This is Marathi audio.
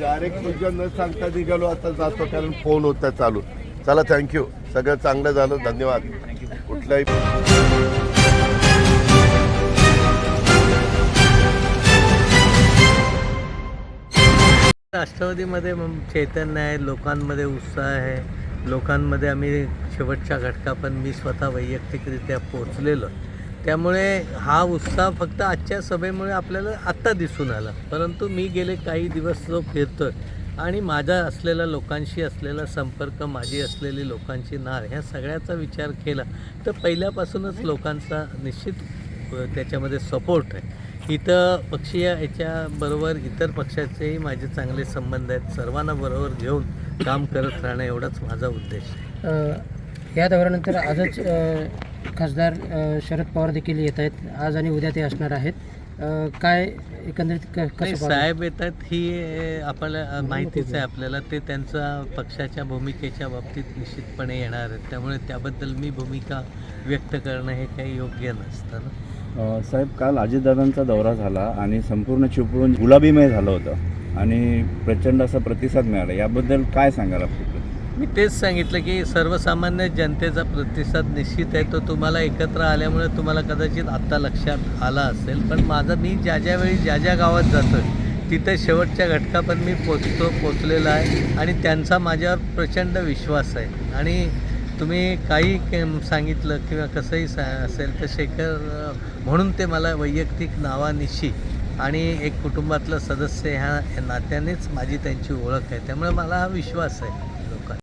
डायरेक्ट तुझ्या न सांगता निघालो आता जातो कारण फोन होता चालू. चला थँक्यू सगळं चांगलं झालं. धन्यवाद. कुठलाही राष्ट्रवादीमध्ये मग चैतन्य आहे लोकांमध्ये उत्साह आहे. लोकांमध्ये आम्ही शेवटच्या घटका पण मी स्वतः वैयक्तिकरित्या पोचलेलो त्यामुळे हा उत्साह फक्त आजच्या सभेमुळे आपल्याला आत्ता दिसून आला. परंतु मी गेले काही दिवस जो फिरतो आणि माझा असलेला लोकांशी असलेला संपर्क माझी असलेली लोकांची नार ह्या सगळ्याचा विचार केला तर पहिल्यापासूनच लोकांचा निश्चित त्याच्यामध्ये सपोर्ट आहे. इथं पक्षीय याच्याबरोबर इतर पक्षाचेही माझे चांगले संबंध आहेत. सर्वांना बरोबर घेऊन काम करत राहणं एवढाच माझा उद्देश आहे. या दौऱ्यानंतर आजच खासदार शरद पवार देखील येत आहेत. आज आणि उद्या ते असणार आहेत. काय एकंदरीत नाही? साहेब येतात ही आपल्याला माहितीच आहे आपल्याला. ते त्यांचा पक्षाच्या भूमिकेच्या बाबतीत निश्चितपणे येणार आहेत. त्यामुळे त्याबद्दल मी भूमिका व्यक्त करणं हे काही योग्य नसतं ना. अ, साहेब काल अजितदादांचा दौरा झाला आणि संपूर्ण चिपळूण गुलाबीमय झालं होतं. आणि प्रचंड असा प्रतिसाद मिळाला. याबद्दल काय सांगाल आपली मी तेच सांगितलं की सर्वसामान्य जनतेचा प्रतिसाद निश्चित आहे. तो तुम्हाला एकत्र आल्यामुळे तुम्हाला कदाचित आत्ता लक्षात आला असेल. पण माझं मी ज्या ज्या वेळी ज्या ज्या गावात जातो तिथे शेवटच्या घटका पण मी पोचतो पोचलेला आहे. आणि त्यांचा माझ्यावर प्रचंड विश्वास आहे. आणि तुम्ही काही के- सांगितलं किंवा कसंही सा असेल तर शेखर म्हणून ते मला वैयक्तिक नावानिशी आणि एक कुटुंबातलं सदस्य ह्या नात्यानेच माझी त्यांची ओळख आहे. त्यामुळे मला हा विश्वास आहे.